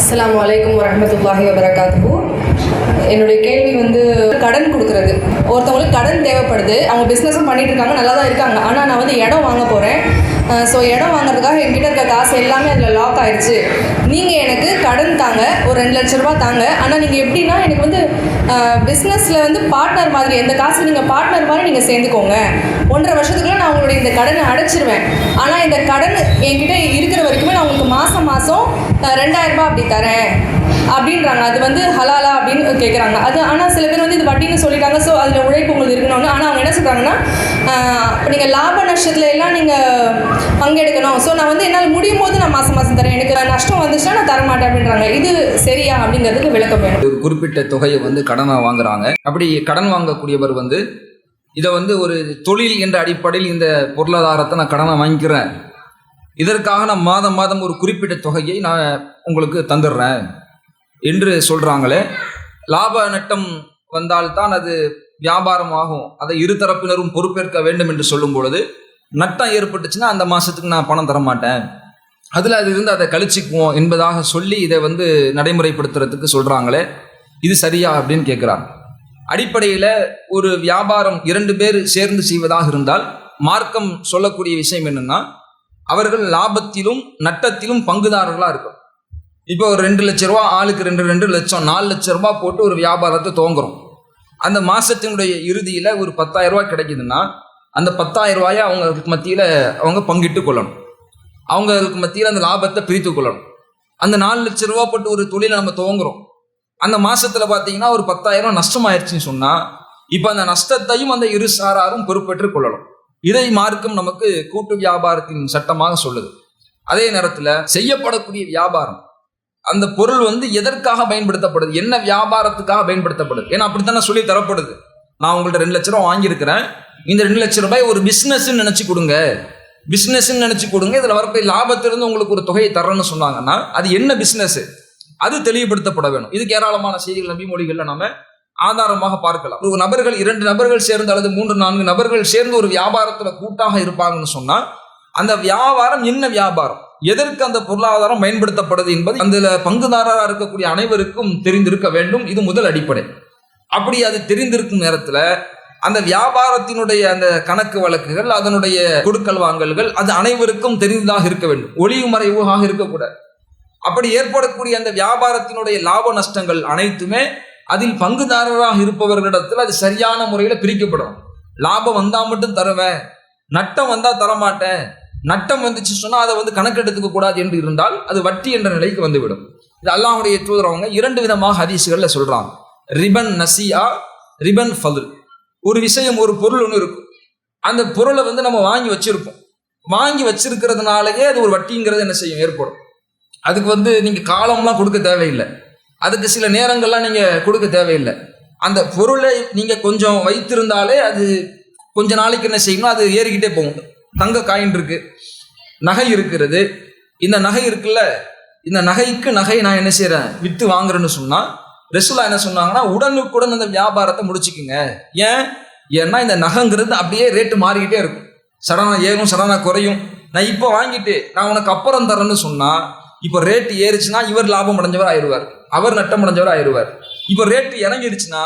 அஸ்லாம் வலைக்கம் வரமத்துல்லாஹி வபரகாத்து என்னுடைய கேள்வி வந்து கடன் கொடுக்கறது. ஒருத்தவங்களுக்கு கடன் தேவைப்படுது. அவங்க பிஸ்னஸும் பண்ணிட்டு இருக்காங்க நல்லா தான் இருக்காங்க. ஆனால் நான் வந்து இடம் வாங்க போகிறேன் ஸோ இடம் வாங்குறதுக்காக என்கிட்ட இருக்க காசு எல்லாமே அதில் லாக் ஆயிடுச்சு நீங்கள் எனக்கு கடன் தாங்க. ஒரு ரெண்டு லட்ச ரூபா தாங்க. ஆனால் நீங்கள் எப்படின்னா எனக்கு வந்து பிஸ்னஸில் வந்து பார்ட்னர் மாதிரி எந்த காசு நீங்கள் பார்ட்னர் மாதிரி நீங்கள் சேர்ந்துக்கோங்க. ஒன்றரை வருஷத்துக்குள்ள நான் உங்களுடைய இந்த கடனை அடைச்சிருவேன். ஆனால் இந்த கடன் என்கிட்ட இருக்கிற வரைக்குமே நான் உங்களுக்கு மாதம் மாதம் ரெண்டாயிரம் ரூபாய் அப்படி தரேன். அப்படின்றாங்க. அது வந்து ஹலாலா அப்படின்னு கேட்குறாங்க அது ஆனால் சில பேர் வந்து இது வட்டின்னு சொல்லிட்டாங்க. ஸோ அதில் உழைப்பு உங்களுக்கு இருக்கணும்னு. ஆனால் அவங்க என்ன சொல்கிறாங்கன்னா இப்போ நீங்கள் லாப நஷ்டத்துல எல்லாம் நீங்கள் பங்கெடுக்கணும். ஸோ நான் வந்து என்னால் முடியும் போது நான் மாதம் மாதம் தரேன். எனக்கு நஷ்டம் வந்துச்சுன்னா நான் தரமாட்டேன் அப்படின்றாங்க. இது சரியா அப்படிங்கிறதுக்கு விளக்கம் வேணும். ஒரு குறிப்பிட்ட தொகையை வந்து கடனாக வாங்குறாங்க. அப்படி கடன் வாங்கக்கூடியவர் வந்து இதை வந்து ஒரு தொழில் என்ற அடிப்படையில் இந்த பொருளாதாரத்தை நான் கடனை வாங்கிக்கிறேன். இதற்காக நான் மாதம் மாதம் ஒரு குறிப்பிட்ட தொகையை நான் உங்களுக்கு தந்துடுறேன் என்று சொல்கிறாங்களே லாப நட்டம் வந்தால்தான் அது வியாபாரம் ஆகும். அதை இரு தரப்பினரும் பொறுப்பேற்க வேண்டும் என்று சொல்லும் பொழுது நட்டம் ஏற்பட்டுச்சுன்னா அந்த மாதத்துக்கு நான் பணம் தர மாட்டேன் அதில் அது இருந்து அதை கழிச்சுக்குவோம் என்பதாக சொல்லி இதை வந்து நடைமுறைப்படுத்துறதுக்கு சொல்கிறாங்களே இது சரியா அப்படின்னு கேட்குறாங்க அடிப்படையில் ஒரு வியாபாரம் இரண்டு பேர் சேர்ந்து செய்வதாக இருந்தால் மார்க்கம் சொல்லக்கூடிய விஷயம் என்னென்னா அவர்கள் லாபத்திலும் நட்டத்திலும் பங்குதாரர்களாக இருக்கும். இப்போ ஒரு ரெண்டு லட்ச ரூபா ஆளுக்கு ரெண்டு ரெண்டு லட்சம் நாலு லட்ச ரூபா போட்டு ஒரு வியாபாரத்தை துவங்குறோம். அந்த மாதத்தினுடைய இறுதியில் ஒரு பத்தாயிரம் ரூபா கிடைக்குதுன்னா அந்த பத்தாயிரம் ரூபாயை அவங்களுக்கு மத்தியில் அவங்க பங்கிட்டு கொள்ளணும். அவங்களுக்கு மத்தியில் அந்த லாபத்தை பிரித்து கொள்ளணும். அந்த நாலு லட்ச ரூபா போட்டு ஒரு தொழிலை நம்ம துவங்குறோம். அந்த மாசத்துல பார்த்தீங்கன்னா ஒரு பத்தாயிரம் நஷ்டமாயிருச்சுன்னு சொன்னா இப்போ அந்த நஷ்டத்தையும் அந்த இரு சாராரும் பொறுப்பேற்றுக் கொள்ளலாம் இதை மார்க்கம் நமக்கு கூட்டு வியாபாரத்தின் சட்டமாக சொல்லுது. அதே நேரத்தில் செய்யப்படக்கூடிய வியாபாரம் அந்த பொருள் வந்து எதற்காக பயன்படுத்தப்படுது என்ன வியாபாரத்துக்காக பயன்படுத்தப்படுது? ஏன்னா அப்படித்தானே சொல்லி தரப்படுது. நான் உங்கள்ட்ட ரெண்டு லட்ச ரூபா வாங்கியிருக்கிறேன். இந்த ரெண்டு லட்ச ரூபாய் ஒரு பிஸ்னஸ்ன்னு நினச்சி கொடுங்க. பிஸ்னஸ்ன்னு நினச்சி கொடுங்க. இதில் வரக்கூடிய லாபத்திலிருந்து உங்களுக்கு ஒரு தொகையை தரேன்னு சொன்னாங்கன்னா அது என்ன பிஸ்னஸ் அது தெளிவுபடுத்தப்பட வேணும். இதுக்கு ஏராளமான செய்திகள் நபி மொழிகளில் நம்ம ஆதாரமாக பார்க்கலாம். ஒரு நபர்கள் இரண்டு நபர்கள் சேர்ந்து அல்லது மூன்று நான்கு நபர்கள் சேர்ந்து ஒரு வியாபாரத்தில் கூட்டாக இருப்பாங்கன்னு சொன்னா அந்த வியாபாரம் என்ன வியாபாரம்? எதற்கு அந்த பொருளாதாரம் பயன்படுத்தப்படுது என்பது அந்த பங்குதாரராக இருக்கக்கூடிய அனைவருக்கும் தெரிந்திருக்க வேண்டும். இது முதல் அடிப்படை. அப்படி அது தெரிந்திருக்கும் நேரத்தில் அந்த வியாபாரத்தினுடைய அந்த கணக்கு வழக்குகள் அதனுடைய கொடுக்கல் வாங்கல்கள் அது அனைவருக்கும் தெரிந்ததாக இருக்க வேண்டும். ஒளிவு மறைவாக இருக்கக்கூடாது. அப்படி ஏற்படக்கூடிய அந்த வியாபாரத்தினுடைய லாப நஷ்டங்கள் அனைத்துமே அதில் பங்குதாரராக இருப்பவர்களிடத்தில் அது சரியான முறையில் பிரிக்கப்படும். லாபம் வந்தால் மட்டும் தருவேன் நட்டம் வந்தால் தரமாட்டேன் நட்டம் வந்துச்சு சொன்னால் அதை வந்து கணக்கெடுத்துக்க கூடாது என்று இருந்தால் அது வட்டி என்ற நிலைக்கு வந்துவிடும். இது அல்லாஹுடைய தூதரவங்க இரண்டு விதமாக ஹதீஸ்கள்ல சொல்கிறாங்க ரிபன் நசியா ரிபன் ஃபதுல். ஒரு விஷயம் ஒரு பொருள் ஒன்று இருக்கும். அந்த பொருளை வந்து நம்ம வாங்கி வச்சிருப்போம். வாங்கி வச்சிருக்கிறதுனாலயே அது ஒரு வட்டிங்கிறது என்ன செய்யும்? ஏற்படும். அதுக்கு வந்து நீங்கள் காலம்லாம் கொடுக்க தேவையில்லை. அதுக்கு சில நேரங்கள்லாம் நீங்கள் கொடுக்க தேவையில்லை. அந்த பொருளை நீங்கள் கொஞ்சம் வைத்திருந்தாலே அது கொஞ்ச நாளைக்கு என்ன செய்யணும் அது ஏறிக்கிட்டே போகும். தங்க காயின் இருக்கு நகை இருக்கிறது. இந்த நகை இருக்குல்ல இந்த நகைக்கு நகை நான் என்ன செய்கிறேன் விற்று வாங்குறேன்னு சொன்னால் ரெசுலா என்ன சொன்னாங்கன்னா உடனுக்குடன் அந்த வியாபாரத்தை முடிச்சுக்குங்க. ஏன்? ஏன்னா இந்த நகைங்கிறது அப்படியே ரேட்டு மாறிக்கிட்டே இருக்கும். சடனாக ஏறும் சடனாக குறையும். நான் இப்போ வாங்கிட்டு நான் உனக்கு அப்புறம் தரேன்னு சொன்னால் இப்போ ரேட்டு ஏறிச்சுன்னா இவர் லாபம் அடைஞ்சவர் ஆயிடுவார். அவர் நட்டம் அடைஞ்சவர் ஆயிடுவார். இப்போ ரேட்டு இறங்கிடுச்சுன்னா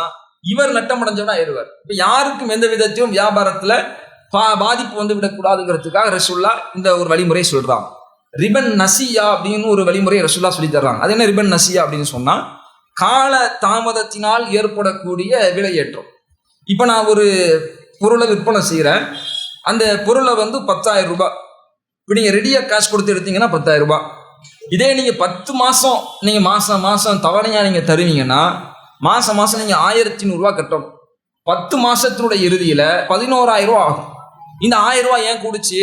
இவர் நட்டம் அடைஞ்சவர் ஆயிடுவார். இப்போ யாருக்கும் எந்த விதத்தையும் வியாபாரத்தில் பா பாதிப்பு வந்து விடக்கூடாதுங்கிறதுக்காக ரசுல்லா இந்த ஒரு வழிமுறை சொல்கிறான் ரிபன் நசியா அப்படின்னு ஒரு வழிமுறை ரசுல்லா சொல்லி தர்றாங்க. அது என்ன ரிபன் நசியா அப்படின்னு சொன்னால் கால தாமதத்தினால் ஏற்படக்கூடிய விலையேற்றம். இப்போ நான் ஒரு பொருளை விற்பனை செய்கிறேன் அந்த பொருளை வந்து பத்தாயிரம் ரூபாய். இப்போ நீங்கள் ரெடியாக காசு கொடுத்து எடுத்தீங்கன்னா பத்தாயிரம் ரூபாய். இதே நீங்கள் பத்து மாதம் நீங்கள் மாதம் மாதம் தவணையாக நீங்கள் தருவீங்கன்னா மாதம் மாதம் நீங்கள் ஆயிரத்தி நூறுரூவா கட்டணும். பத்து மாதத்தினுடைய இறுதியில் பதினோராயிரம் ஆகும். இந்த ஆயிரரூவா ஏன் கூடுச்சு?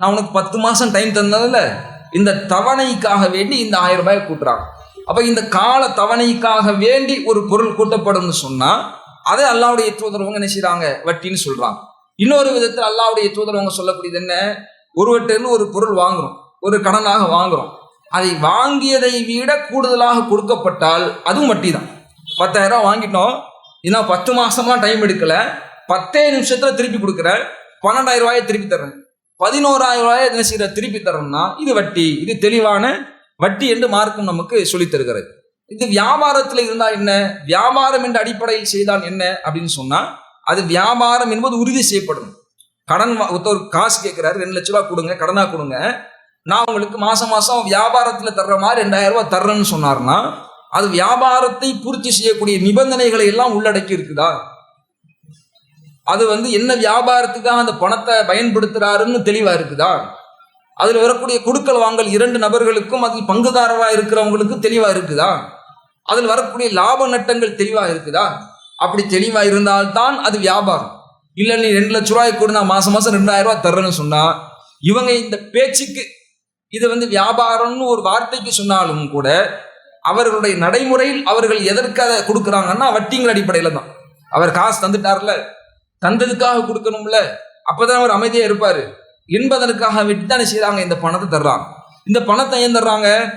நான் உனக்கு பத்து மாதம் டைம் தந்ததில்ல இந்த தவணைக்காக வேண்டி இந்த ஆயிரம் ரூபாயை கூட்டுறாங்க. அப்போ இந்த கால தவணைக்காக வேண்டி ஒரு பொருள் கூட்டப்படும்னு சொன்னால் அதை அல்லாவுடைய தூதரவங்க என்ன செய்கிறாங்க வட்டின்னு சொல்கிறாங்க இன்னொரு விதத்தில் அல்லாவுடைய தூதரவங்க சொல்லக்கூடியது என்ன? ஒருவற்றிலிருந்து ஒரு பொருள் வாங்குறோம். ஒரு கடனாக வாங்குறோம். அதை வாங்கியதை விட கூடுதலாக கொடுக்கப்பட்டால் அதுவும் வட்டி தான் பத்தாயிரம் வாங்கிட்டோம். இன்னும் பத்து மாசம்லாம் டைம் எடுக்கல. பத்தே நிமிஷத்துல திருப்பி கொடுக்குற. பன்னெண்டாயிரம் ரூபாயை திருப்பி தர்றேன். பதினோராயிரம் ரூபாயை என்ன செய்யற? திருப்பி தரணும்னா இது வட்டி. இது தெளிவான வட்டி என்று மார்க்கம் நமக்கு சொல்லித் தருகிறது. இது வியாபாரத்தில் இருந்தால் என்ன? வியாபாரம் என்ற அடிப்படையில் செய்தால் என்ன அப்படின்னு சொன்னா அது வியாபாரம் என்பது உறுதி செய்யப்படும். கடன் ஒருத்தர் காசு கேட்கிறாரு ரெண்டு லட்ச ரூபா கொடுங்க கடனா கொடுங்க. நான் உங்களுக்கு மாசம் மாசம் வியாபாரத்தில் தர்ற மாதிரி ரெண்டாயிரம் ரூபாய் தர்றேன்னு சொன்னார்னா அது வியாபாரத்தை பூர்த்தி செய்யக்கூடிய நிபந்தனைகளை எல்லாம் உள்ளடக்கி இருக்குதா? அது வந்து என்ன வியாபாரத்துக்காக அந்த பணத்தை பயன்படுத்துறாருன்னு தெளிவா இருக்குதா? அதில் வரக்கூடிய கொடுக்கல் வாங்கல் இரண்டு நபர்களுக்கும் அதில் பங்குதாரராக இருக்கிறவங்களுக்கு தெளிவா இருக்குதா? அதில் வரக்கூடிய லாப நட்டங்கள் தெளிவா இருக்குதா? அப்படி தெளிவா இருந்தால்தான் அது வியாபாரம். இல்லை நீ ரெண்டு லட்ச ரூபாய் கூட நான் மாசம் மாசம் ரெண்டாயிரம் ரூபாய் தர்றேன்னு சொன்னா இவங்க இந்த பேச்சுக்கு இது வந்து வியாபாரம்னு ஒரு வார்த்தைக்கு சொன்னாலும் கூட அவர்களுடைய நடைமுறையில் அவர்கள் எதற்கு அதை கொடுக்குறாங்கன்னா வட்டிங்கிற அடிப்படையில் தான். அவர் காசு தந்துட்டார்ல. தந்ததுக்காக கொடுக்கணும்ல. அப்போதான் அவர் அமைதியாக இருப்பார். என்பதற்காக விட்டு தானே செய்கிறாங்க இந்த பணத்தை தர்றாங்க. இந்த பணத்தை ஏன் தர்றாங்க?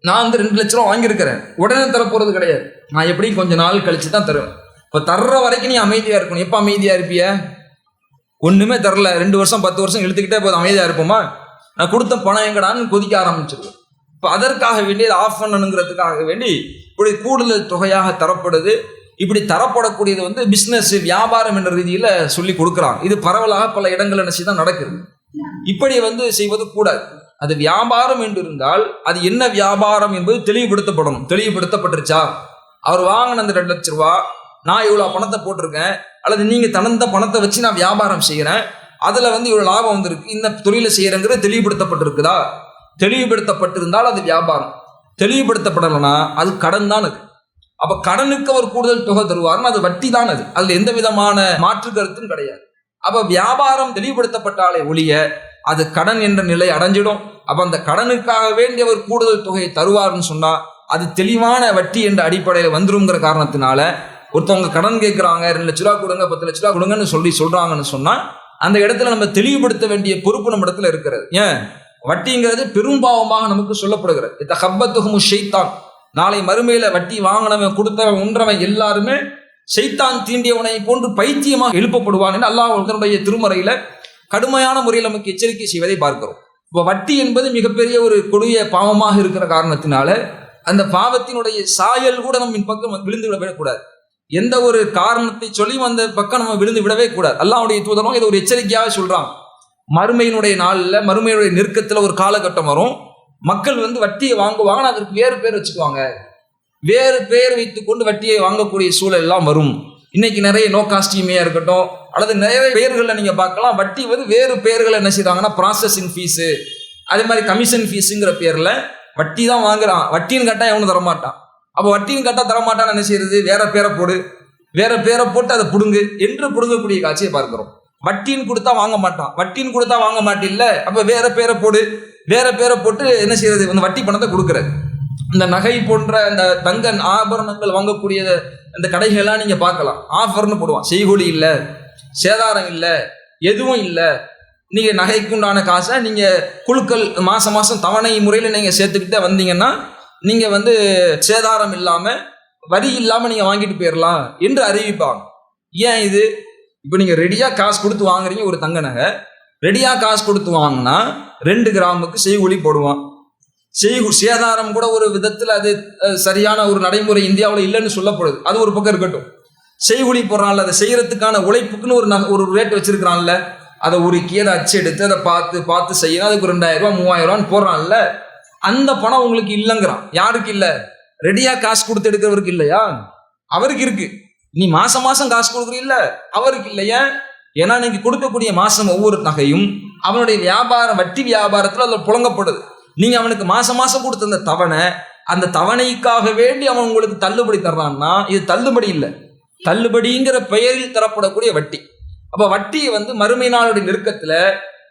நான் வந்து ரெண்டு லட்ச ரூபா வாங்கியிருக்கிறேன். உடனே தரப்போகிறது கிடையாது. நான் எப்படியும் கொஞ்ச நாள் கழித்து தான் தருவேன். இப்போ தர்ற வரைக்கும் நீ அமைதியாக இருக்கணும். எப்போ அமைதியாக இருப்பிய? ஒன்றுமே தரல. ரெண்டு வருஷம் பத்து வருஷம் இழுத்துக்கிட்டே போதும். அமைதியாக இருப்போமா? நான் கொடுத்த பணம் எங்கடான்னு கொதிக்க ஆரம்பிச்சிருவேன் இப்போ அதற்காக வேண்டி அதை ஆஃப் பண்ணணுங்கிறதுக்காக வேண்டி இப்படி கூடுதல் தொகையாக தரப்படுது. இப்படி தரப்படக்கூடியது வந்து பிஸ்னஸ் வியாபாரம் என்ற ரீதியில் சொல்லி கொடுக்குறாங்க. இது பரவலாக பல இடங்கள் நினச்சி தான் நடக்குது இப்படி வந்து செய்வது கூடாது. அது வியாபாரம் என்று இருந்தால் அது என்ன வியாபாரம் என்பது தெளிவுபடுத்தப்படணும். தெளிவுபடுத்தப்பட்டுருச்சா? அவர் வாங்கின அந்த ரெண்டு லட்ச ரூபா நான் இவ்வளோ பணத்தை போட்டிருக்கேன் அல்லது நீங்கள் தனந்த பணத்தை வச்சு நான் வியாபாரம் செய்கிறேன் அதில் வந்து இவ்வளோ லாபம் வந்திருக்கு. இந்த தொழிலை செய்கிறங்கிறது தெளிவுபடுத்தப்பட்டிருக்குதா? தெளிவுபடுத்தப்பட்டிருந்தால் அது வியாபாரம். தெளிவுபடுத்தப்படலைன்னா அது கடன் தான் அது. அப்போ கடனுக்கு அவர் கூடுதல் தொகை தருவார்னா அது வட்டி தான் அது. அதில் எந்த விதமான மாற்று கருத்தும் கிடையாது. அப்போ வியாபாரம் தெளிவுபடுத்தப்பட்டாலே ஒழிய அது கடன் என்ற நிலை அடைஞ்சிடும். அப்போ அந்த கடனுக்காக வேண்டி அவர் கூடுதல் தொகையை தருவார்னு சொன்னால் அது தெளிவான வட்டி என்ற அடிப்படையில் வந்துருங்கிற காரணத்தினால ஒருத்தவங்க கடன் கேட்குறாங்க ரெண்டு லட்ச ரூபா கொடுங்க பத்து லட்ச ரூபா கொடுங்கன்னு சொல்லி சொல்கிறாங்கன்னு சொன்னால் அந்த இடத்துல நம்ம தெளிவுபடுத்த வேண்டிய பொறுப்பு நம்ம இடத்துல இருக்கிறது. ஏன்? வட்டிங்கிறது பெரும்பாவமாக நமக்கு சொல்லப்படுகிறது. இந்த ஹப்பத்துகமு ஷெய்தான் நாளை மறுமையில வட்டி வாங்கினவன் கொடுத்தவன் உன்றவன் எல்லாருமே செய்தான் தீண்டியவனை போன்று பைத்தியமாக எழுப்பப்படுவான் என்று அல்லாஹ் தன்னுடைய திருமறையில கடுமையான முறையில் நமக்கு எச்சரிக்கை செய்வதை பார்க்கிறோம். இப்போ வட்டி என்பது மிகப்பெரிய ஒரு கொடிய பாவமாக இருக்கிற காரணத்தினால அந்த பாவத்தினுடைய சாயல் கூட நம்ம பக்கம் விழுந்து விடக்கூடாது எந்த ஒரு காரணத்தை சொல்லி அந்த பக்கம் நம்ம விழுந்து விடவே கூடாது. அல்லாவுடைய தூதரும் இதை ஒரு எச்சரிக்கையாக சொல்றாங்க. மறுமையினுடைய நாளில் மறுமையினுடைய நெருக்கத்தில் ஒரு காலகட்டம் வரும். மக்கள் வந்து வட்டியை வாங்குவாங்க அதற்கு வேறு பேர் வச்சுக்குவாங்க. வேறு பேர் வைத்துக்கொண்டு வட்டியை வாங்கக்கூடிய சூழல் எல்லாம் வரும். இன்னைக்கு நிறைய நோ காஸ்டியூமையா இருக்கட்டும் அல்லது நிறைய பெயர்களில் நீங்கள் பார்க்கலாம் வட்டி வந்து வேறு பேர்களை என்ன செய்கிறாங்கன்னா ப்ராசஸிங் ஃபீஸு அதே மாதிரி கமிஷன் ஃபீஸுங்கிற பேரில் வட்டி தான் வாங்குறான். வட்டின்னு கேட்டால் எவனும் தரமாட்டான். அப்போ வட்டின்னு கேட்டா தரமாட்டான்னு என்ன செய்யறது? வேற பேரை போடு. வேற பேரை போட்டு அதை பிடுங்கு என்று பிடுங்கக்கூடிய காட்சியை பார்க்கிறோம். வட்டின்னு கொடுத்தா வாங்க மாட்டான். வட்டின்னு கொடுத்தா வாங்க மாட்டில்ல. அப்ப வேற பேரை போடு. வேற பேரை போட்டு என்ன செய்யறது? அந்த வட்டி பணத்தை கொடுக்குற இந்த நகை போன்ற அந்த தங்க ஆபரணங்கள் வாங்கக்கூடிய அந்த கடைகள்லாம் நீங்க பார்க்கலாம். ஆஃபர்னு போடுவான். செய்கொலி இல்லை சேதாரம் இல்லை எதுவும் இல்லை. நீங்க நகைக்குண்டான காசை நீங்க குழுக்கள் மாசம் மாசம் தவணை முறையில் நீங்க சேர்த்துக்கிட்டே வந்தீங்கன்னா நீங்க வந்து சேதாரம் இல்லாம வரி இல்லாம நீங்க வாங்கிட்டு போயிடலாம் என்று அறிவிப்பாங்க. ஏன் இது? இப்போ நீங்க ரெடியா காசு கொடுத்து வாங்குறீங்க ஒரு தங்க நகை. ரெடியா காசு கொடுத்து வாங்கினா ரெண்டு கிராமுக்கு செய்கூலி போடுவான். செய்கு சேதாரம் கூட ஒரு விதத்தில் அது சரியான ஒரு நடைமுறை இந்தியாவில் இல்லைன்னு சொல்லப்படுது. அது ஒரு பக்கம் இருக்கட்டும். செய்கூலி போடுறான்ல அதை செய்யறதுக்கான உழைப்புக்குன்னு ஒரு ஒரு ரேட் வச்சிருக்கிறான்ல. அதை உருக்கி அதை அச்சு எடுத்து அதை பார்த்து பார்த்து செய்யணும். அதுக்கு ரெண்டாயிரம் ரூபா மூவாயிரம் ரூபான்னு போடுறான்ல. அந்த பணம் உங்களுக்கு இல்லைங்கிறான். யாருக்கு இல்லை? ரெடியா காசு கொடுத்து எடுக்கிறவருக்கு இல்லையா? அவருக்கு இருக்கு. நீ மாசம் மாசம் காசு கொடுக்குறீல்ல அவருக்கு இல்லையா ஏன்னா நீங்க கொடுக்கக்கூடிய மாசம் ஒவ்வொரு நகையும் அவனுடைய வியாபாரம் வட்டி வியாபாரத்தில் அதில் புழங்கப்படுது. நீங்க அவனுக்கு மாசம் மாசம் கொடுத்த அந்த தவணை அந்த தவணைக்காக வேண்டி அவன் உங்களுக்கு தள்ளுபடி தர்றான்னா இது தள்ளுபடி இல்லை. தள்ளுபடிங்கிற பெயரில் தரப்படக்கூடிய வட்டி. அப்ப வட்டி வந்து மறுமை நாளுடைய நெருக்கத்துல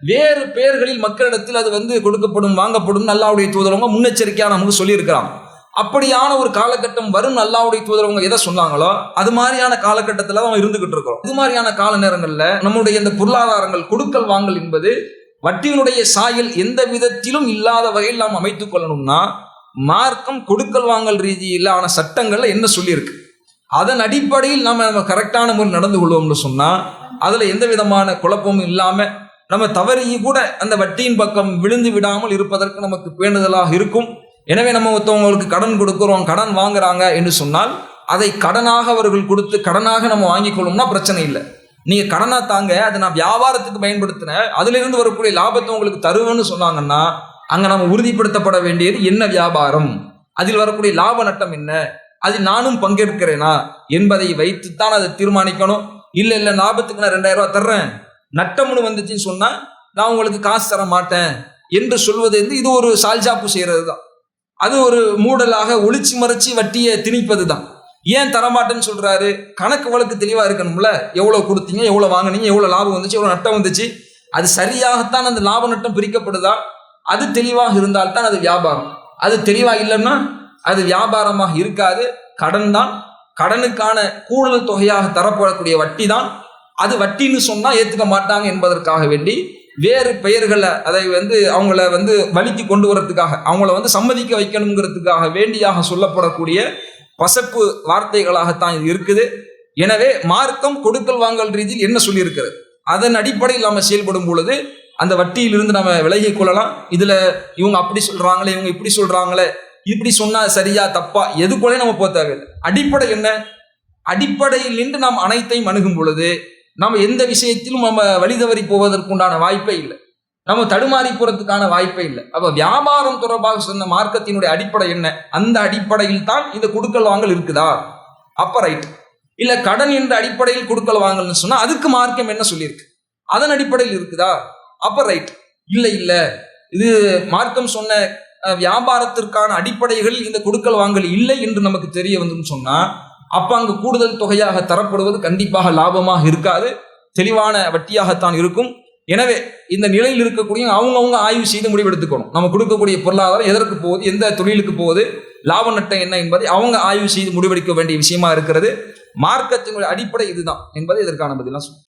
வேறு பெயர்களில் மக்களிடத்தில் அது வந்து கொடுக்கப்படும் வாங்கப்படும் அல்லாவுடைய தூதரவங்க முன்னெச்சரிக்கையாக நமக்கு சொல்லியிருக்கிறாங்க அப்படியான ஒரு காலகட்டம் வரும் அல்லாவுடைய தூதரவங்க எதை சொன்னாங்களோ அது மாதிரியான காலகட்டத்தில் தான் இருந்துகிட்டு இருக்கிறோம் இது மாதிரியான கால நேரங்களில் நம்முடைய இந்த பொருளாதாரங்கள் கொடுக்கல் வாங்கல் என்பது வட்டியினுடைய சாயல் எந்த விதத்திலும் இல்லாத வகையில் நாம் அமைத்துக் கொள்ளணும்னா மார்க்கம் கொடுக்கல் வாங்கல் ரீதியிலான சட்டங்கள்ல என்ன சொல்லியிருக்கு? அதன் அடிப்படையில் நாம் நம்ம கரெக்டான முறை நடந்து கொள்வோம்னு சொன்னா அதுல எந்த விதமான குழப்பமும் இல்லாமல் நம்ம தவறி கூட அந்த வட்டியின் பக்கம் விழுந்து விடாமல் இருப்பதற்கு நமக்கு பேணுதலாக இருக்கும். எனவே நம்ம ஒருத்தவங்களுக்கு கடன் கொடுக்குறோம் கடன் வாங்குறாங்க என்று சொன்னால் அதை கடனாக அவர்கள் கொடுத்து கடனாக நம்ம வாங்கிக் கொள்ளணும்னா பிரச்சனை இல்லை. நீங்கள் கடனாக தாங்க அதை நான் வியாபாரத்துக்கு பயன்படுத்தினேன் அதிலிருந்து வரக்கூடிய லாபத்தை உங்களுக்கு தருவேன்னு சொன்னாங்கன்னா அங்கே நம்ம உறுதிப்படுத்தப்பட வேண்டியது என்ன வியாபாரம்? அதில் வரக்கூடிய லாப நட்டம் என்ன? அதில் நானும் பங்கேற்கிறேனா? என்பதை வைத்துத்தான் அதை தீர்மானிக்கணும். இல்லை இல்லை லாபத்துக்கு நான் ரெண்டாயிரம் ரூபா தர்றேன். நட்டம்னு வந்துச்சுன்னு சொன்னா நான் உங்களுக்கு காசு தர மாட்டேன் என்று சொல்வது வந்து இது ஒரு சால்ஜாப்பு செய்யறது தான் அது ஒரு மூடலாக ஒளிச்சு மறைச்சி வட்டியை திணிப்பது தான் ஏன் தரமாட்டேன்னு சொல்றாரு? கணக்கு வழக்கு தெளிவா இருக்கணும்ல? எவ்வளவு கொடுத்தீங்க எவ்வளவு வாங்குனீங்க எவ்வளவு லாபம் வந்துச்சு எவ்வளவு நட்டம் வந்துச்சு? அது சரியாகத்தான் அந்த லாப நட்டம் பிரிக்கப்படுதா? அது தெளிவாக இருந்தால்தான் அது வியாபாரம். அது தெளிவாக இல்லைன்னா அது வியாபாரமாக இருக்காது. கடன் தான். கடனுக்கான கூடுதல் தொகையாக தரப்படக்கூடிய வட்டி தான் அது வட்டின்னு சொன்னால் ஏற்றுக்க மாட்டாங்க என்பதற்காக வேண்டி வேறு பெயர்களை அதை வந்து அவங்கள வந்து வலிக்கு கொண்டு வரதுக்காக அவங்கள வந்து சம்மதிக்க வைக்கணுங்கிறதுக்காக வேண்டியாக சொல்லப்படக்கூடிய பசப்பு வார்த்தைகளாகத்தான் இது இருக்குது. எனவே மார்க்கம் கொடுக்கல் வாங்கல் ரீதியில் என்ன சொல்லியிருக்கிறது? அதன் அடிப்படையில் நம்ம செயல்படும் பொழுது அந்த வட்டியிலிருந்து நம்ம விலகி கொள்ளலாம். இதில் இவங்க அப்படி சொல்கிறாங்களே இவங்க இப்படி சொல்கிறாங்களே இப்படி சொன்னால் சரியா தப்பா எதுக்குள்ளே நம்ம போக தேவையில்லை. அடிப்படை என்ன? அடிப்படையில் நின்று நாம் அனைத்தையும் அணுகும் பொழுது நம்ம எந்த விஷயத்திலும் நம்ம வழிதவறி போவதற்குண்டான வாய்ப்பே இல்லை. நம்ம தடுமாறி போறதுக்கான வாய்ப்பே இல்லை. அப்ப வியாபாரம் தொடர்பாக சொன்ன மார்க்கத்தினுடைய அடிப்படை என்ன? அந்த அடிப்படையில் தான் இந்த குடுக்கல் வாங்கல் இருக்குதா? அப்ப ரைட் இல்ல கடன் என்ற அடிப்படையில் கொடுக்கல் வாங்கல்னு சொன்னா அதுக்கு மார்க்கம் என்ன சொல்லியிருக்கு? அதன் அடிப்படையில் இருக்குதா? அப்ப ரைட் இல்ல இல்ல. இது மார்க்கம் சொன்ன வியாபாரத்திற்கான அடிப்படைகள் இந்த கொடுக்கல் வாங்கல் இல்லை என்று நமக்கு தெரிய வந்துன்னு சொன்னா அப்ப அங்கு கூடுதல் தொகையாக தரப்படுவது கண்டிப்பாக லாபமாக இருக்காது. தெளிவான வட்டியாகத்தான் இருக்கும். எனவே இந்த நிலையில் இருக்கக்கூடிய அவங்கவுங்க ஆய்வு செய்து முடிவெடுத்துக்கணும். நம்ம கொடுக்கக்கூடிய பொருளாதாரம் எதற்கு போகுது எந்த தொழிலுக்கு போகுது லாப நட்டம் என்ன என்பதை அவங்க ஆய்வு செய்து முடிவெடுக்க வேண்டிய விஷயமா இருக்கிறது. மார்க்கத்தினுடைய அடிப்படை இதுதான் என்பதை இதற்கான பதிலாக சொல்லுங்க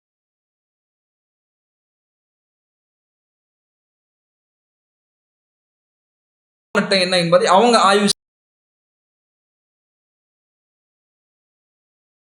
நட்டம் என்ன என்பதை அவங்க ஆய்வு